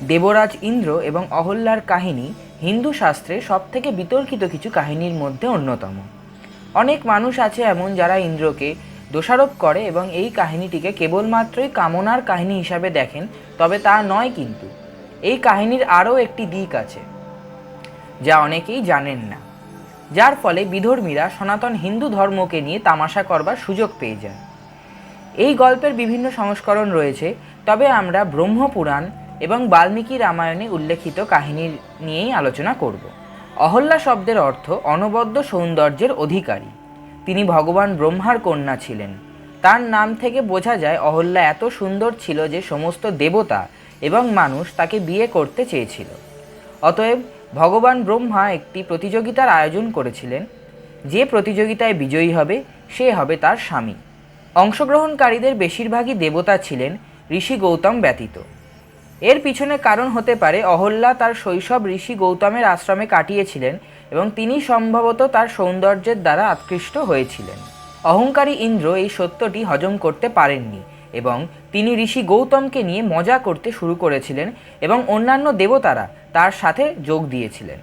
দেবরাজ ইন্দ্র এবং অহল্যার কাহিনী হিন্দু শাস্ত্রে সবথেকে বিতর্কিত কিছু কাহিনীর মধ্যে অন্যতম। অনেক মানুষ আছে এমন যারা ইন্দ্রকে দোষারোপ করে এবং এই কাহিনীটিকে কেবলমাত্রই কামনার কাহিনী হিসাবে দেখেন, তবে তা নয় কিন্তু। এই কাহিনীর আরও একটি দিক আছে, যা অনেকেই জানেন না। যার ফলে বিধর্মীরা সনাতন হিন্দু ধর্মকে নিয়ে তামাশা করবার সুযোগ পেয়ে যায়। এই গল্পের বিভিন্ন সংস্করণ রয়েছে, তবে আমরা ব্রহ্মপুরাণ এবং বাল্মীকি রামায়ণে উল্লেখিত কাহিনীর নিয়েই আলোচনা করব। অহল্যা শব্দের অর্থ অনবদ্য সৌন্দর্যের অধিকারী। তিনি ভগবান ব্রহ্মার কন্যা ছিলেন। তার নাম থেকে বোঝা যায় অহল্যা এত সুন্দর ছিল যে সমস্ত দেবতা এবং মানুষ তাকে বিয়ে করতে চেয়েছিল। অতএব ভগবান ব্রহ্মা একটি প্রতিযোগিতার আয়োজন করেছিলেন। যে প্রতিযোগিতায় বিজয়ী হবে, সে হবে তার স্বামী। অংশগ্রহণকারীদের বেশিরভাগই দেবতা ছিলেন, ঋষি গৌতম ব্যতীত। এর পিছনে কারণ হতে পারে অহল্যা তার শৈশব ঋষি গৌতমের আশ্রমে কাটিয়েছিলেন এবং তিনি সম্ভবত তার সৌন্দর্যের দ্বারা আকৃষ্ট হয়েছিলেন। অহংকারী ইন্দ্র এই সত্যটি হজম করতে পারেননি এবং তিনি ঋষি গৌতমকে নিয়ে মজা করতে শুরু করেছিলেন এবং অন্যান্য দেবতারা তার সাথে যোগ দিয়েছিলেন।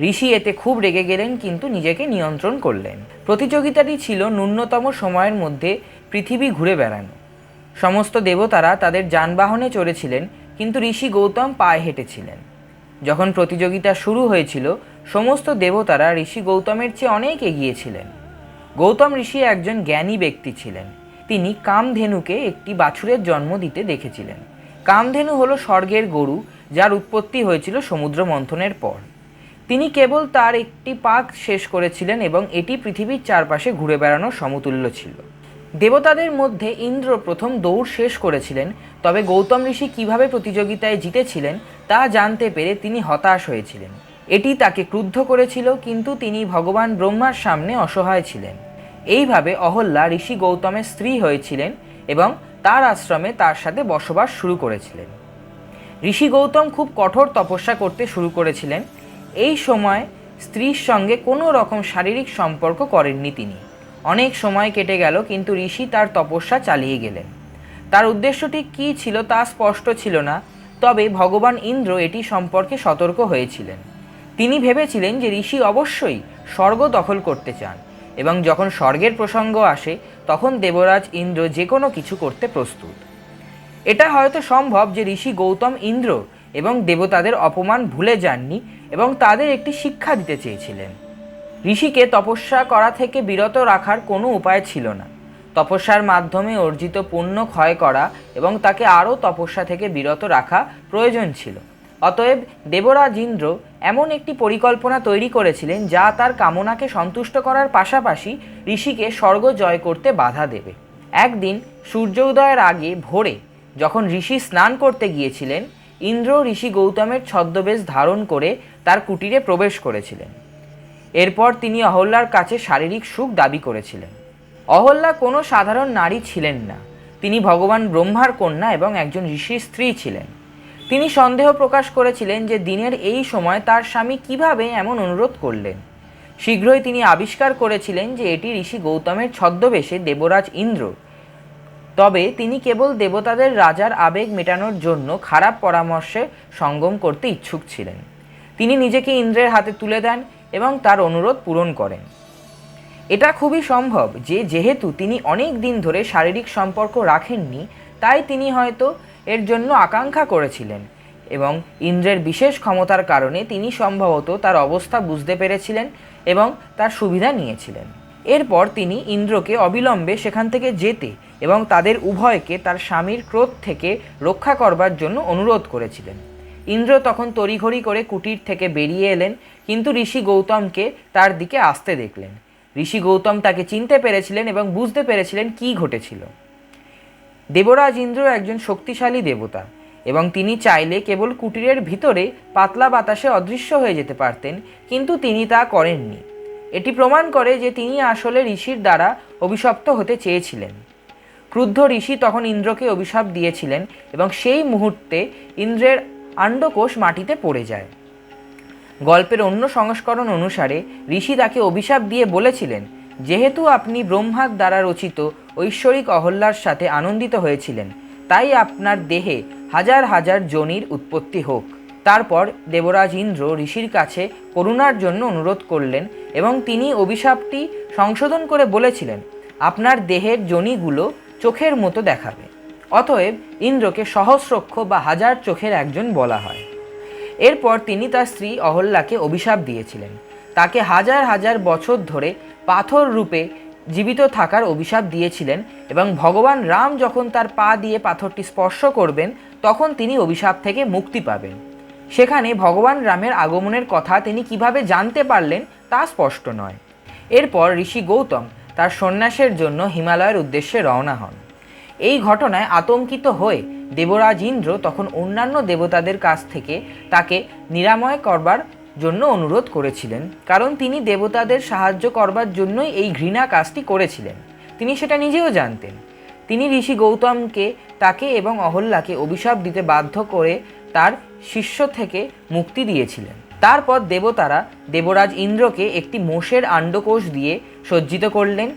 ঋষি এতে খুব রেগে গেলেন কিন্তু নিজেকে নিয়ন্ত্রণ করলেন। প্রতিযোগিতাটি ছিল ন্যূনতম সময়ের মধ্যে পৃথিবী ঘুরে বেড়ানো। সমস্ত দেবতারা তাদের যানবাহনে চড়েছিলেন কিন্তু ঋষি গৌতম পায়ে হেঁটেছিলেন। যখন প্রতিযোগিতা শুরু হয়েছিল, সমস্ত দেবতারা ঋষি গৌতমের চেয়ে অনেক এগিয়ে ছিলেন। গৌতম ঋষি একজন জ্ঞানী ব্যক্তি ছিলেন। তিনি কামধেনুকে একটি বাছুরের জন্ম দিতে দেখেছিলেন। কামধেনু হলো স্বর্গের গরু, যার উৎপত্তি হয়েছিল সমুদ্র মন্থনের পর। তিনি কেবল তার একটি পাক শেষ করেছিলেন এবং এটি পৃথিবীর চারপাশে ঘুরে বেড়ানোর সমতুল্য ছিল। দেবতাদের মধ্যে ইন্দ্র প্রথম দৌড় শেষ করেছিলেন, তবে গৌতম ঋষি কীভাবে প্রতিযোগিতায় জিতেছিলেন তা জানতে পেরে তিনি হতাশ হয়েছিলেন। এটি তাকে ক্রুদ্ধ করেছিল, কিন্তু তিনি ভগবান ব্রহ্মার সামনে অসহায় ছিলেন। এইভাবে অহল্যা ঋষি গৌতমের স্ত্রী হয়েছিলেন এবং তার আশ্রমে তার সাথে বসবাস শুরু করেছিলেন। ঋষি গৌতম খুব কঠোর তপস্যা করতে শুরু করেছিলেন। এই সময় স্ত্রীর সঙ্গে কোনো রকম শারীরিক সম্পর্ক করেননি তিনি। অনেক সময় কেটে গেল, কিন্তু ঋষি তার তপস্যা চালিয়ে গেলেন। তার উদ্দেশ্যটি কী ছিল তা স্পষ্ট ছিল না, তবে ভগবান ইন্দ্র এটি সম্পর্কে সতর্ক হয়েছিলেন। তিনি ভেবেছিলেন যে ঋষি অবশ্যই স্বর্গ দখল করতে চান, এবং যখন স্বর্গের প্রসঙ্গ আসে, তখন দেবরাজ ইন্দ্র যে কোনো কিছু করতে প্রস্তুত। এটা হয়তো সম্ভব যে ঋষি গৌতম ইন্দ্র এবং দেবতাদের অপমান ভুলে যাননি এবং তাদের একটি শিক্ষা দিতে চেয়েছিলেন। ঋষিকে তপস্যা করা থেকে বিরত রাখার কোনো উপায় ছিল না। তপস্যার মাধ্যমে অর্জিত পুণ্য ক্ষয় করা এবং তাকে আরও তপস্যা থেকে বিরত রাখা প্রয়োজন ছিল। অতএব দেবরাজ ইন্দ্র এমন একটি পরিকল্পনা তৈরি করেছিলেন যা তার কামনাকে সন্তুষ্ট করার পাশাপাশি ঋষিকে স্বর্গ জয় করতে বাধা দেবে। একদিন সূর্য উদয়ের আগে ভোরে যখন ঋষি স্নান করতে গিয়েছিলেন, ইন্দ্র ঋষি গৌতমের ছদ্মবেশ ধারণ করে তার কুটিরে প্রবেশ করেছিলেন। এরপর তিনি অহল্যার কাছে শারীরিক সুখ দাবি করেছিলেন। অহল্যা কোনো সাধারণ নারী ছিলেন না। তিনি ভগবান ব্রহ্মার কন্যা এবং একজন ঋষির স্ত্রী ছিলেন। তিনি সন্দেহ প্রকাশ করেছিলেন যে দিনের এই সময় তার স্বামী কীভাবে এমন অনুরোধ করলেন। শীঘ্রই তিনি আবিষ্কার করেছিলেন যে এটি ঋষি গৌতমের ছদ্মবেশে দেবরাজ ইন্দ্র। তবে তিনি কেবল দেবতাদের রাজার আবেগ মেটানোর জন্য খারাপ পরামর্শে সঙ্গম করতে ইচ্ছুক ছিলেন। তিনি নিজেকে ইন্দ্রের হাতে তুলে দেন এবং তার অনুরোধ পূরণ করেন। এটা খুবই সম্ভব যে যেহেতু তিনি অনেক দিন ধরে শারীরিক সম্পর্ক রাখেননি, তাই তিনি হয়তো এর জন্য আকাঙ্ক্ষা করেছিলেন এবং ইন্দ্রের বিশেষ ক্ষমতার কারণে তিনি সম্ভবত তার অবস্থা বুঝতে পেরেছিলেন এবং তার সুবিধা নিয়েছিলেন। এরপর তিনি ইন্দ্রকে অবিলম্বে সেখান থেকে যেতে এবং তাদের উভয়কে তার স্বামীর ক্রোধ থেকে রক্ষা করবার জন্য অনুরোধ করেছিলেন। ইন্দ্র তখন তড়িঘড়ি করে কুটির থেকে বেরিয়ে এলেন, কিন্তু ঋষি গৌতমকে তার দিকে আসতে দেখলেন। ঋষি গৌতম তাকে চিনতে পেরেছিলেন এবং বুঝতে পেরেছিলেন কী ঘটেছিল। দেবরাজ ইন্দ্র একজন শক্তিশালী দেবতা এবং তিনি চাইলে কেবল কুটিরের ভিতরে পাতলা বাতাসে অদৃশ্য হয়ে যেতে পারতেন, কিন্তু তিনি তা করেননি। এটি প্রমাণ করে যে তিনি আসলে ঋষির দ্বারা অভিশপ্ত হতে চেয়েছিলেন। ক্রুদ্ধ ঋষি তখন ইন্দ্রকে অভিশাপ দিয়েছিলেন এবং সেই মুহূর্তে ইন্দ্রের আণ্ডকোষ মাটিতে পড়ে যায়। গল্পের অন্য সংস্করণ অনুসারে ঋষি তাকে অভিশাপ দিয়ে বলেছিলেন, যেহেতু আপনি ব্রহ্মার দ্বারা রচিত ঐশ্বরিক অহল্যার সাথে আনন্দিত হয়েছিলেন, তাই আপনার দেহে হাজার হাজার জনির উৎপত্তি হোক। তারপর দেবরাজ ইন্দ্র ঋষির কাছে করুণার জন্য অনুরোধ করলেন এবং তিনি অভিশাপটি সংশোধন করে বলেছিলেন, আপনার দেহের জনিগুলো চোখের মতো দেখাবে। অতএব ইন্দ্রকে সহস্রক্ষ বা হাজার চোখের একজন বলা হয়। এরপর তিনি তার স্ত্রী অহল্যাকে অভিশাপ দিয়েছিলেন। তাকে হাজার হাজার বছর ধরে পাথর রূপে জীবিত থাকার অভিশাপ দিয়েছিলেন এবং ভগবান রাম যখন তার পা দিয়ে পাথরটি স্পর্শ করবেন, তখন তিনি অভিশাপ থেকে মুক্তি পাবেন। সেখানে ভগবান রামের আগমনের কথা তিনি কীভাবে জানতে পারলেন, তা স্পষ্ট নয়। এরপর ঋষি গৌতম তার সন্ন্যাসের জন্য হিমালয়ের উদ্দেশ্যে রওনা হন। এই ঘটনায় আতঙ্কিত হয়ে দেবরাজ ইন্দ্র তখন অন্যান্য দেবতাদের কাছ থেকে তাকে নিরাময় করবার জন্য অনুরোধ করেছিলেন, কারণ তিনি দেবতাদের সাহায্য করবার জন্যই এই ঘৃণা কাজটি করেছিলেন। তিনি সেটা নিজেও জানতেন। তিনি ঋষি গৌতমকে তাকে এবং অহল্যাকে অভিশাপ দিতে বাধ্য করে তার শিষ্য থেকে মুক্তি দিয়েছিলেন। তারপর দেবতারা দেবরাজ ইন্দ্রকে একটি মোষের আণ্ডকোষ দিয়ে সজ্জিত করলেন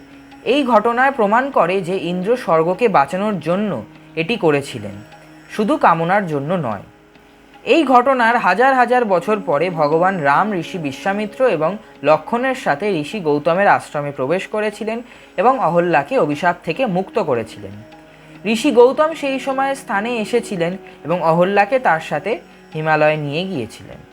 এই ঘটনায় প্রমাণ করে যে ইন্দ্র স্বর্গকে বাঁচানোর জন্য এটি করেছিলেন, শুধু কামনার জন্য নয়। এই ঘটনার হাজার হাজার বছর পরে ভগবান রাম, ঋষি বিশ্বামিত্র এবং লক্ষণের সাথে ঋষি গৌতমের আশ্রমে প্রবেশ করেছিলেন এবং অহল্যাকে অভিশাপ থেকে মুক্ত করেছিলেন। ঋষি গৌতম সেই সময় স্থানে এসেছিলেন এবং অহল্যাকে তার সাথে হিমালয়ে নিয়ে গিয়েছিলেন।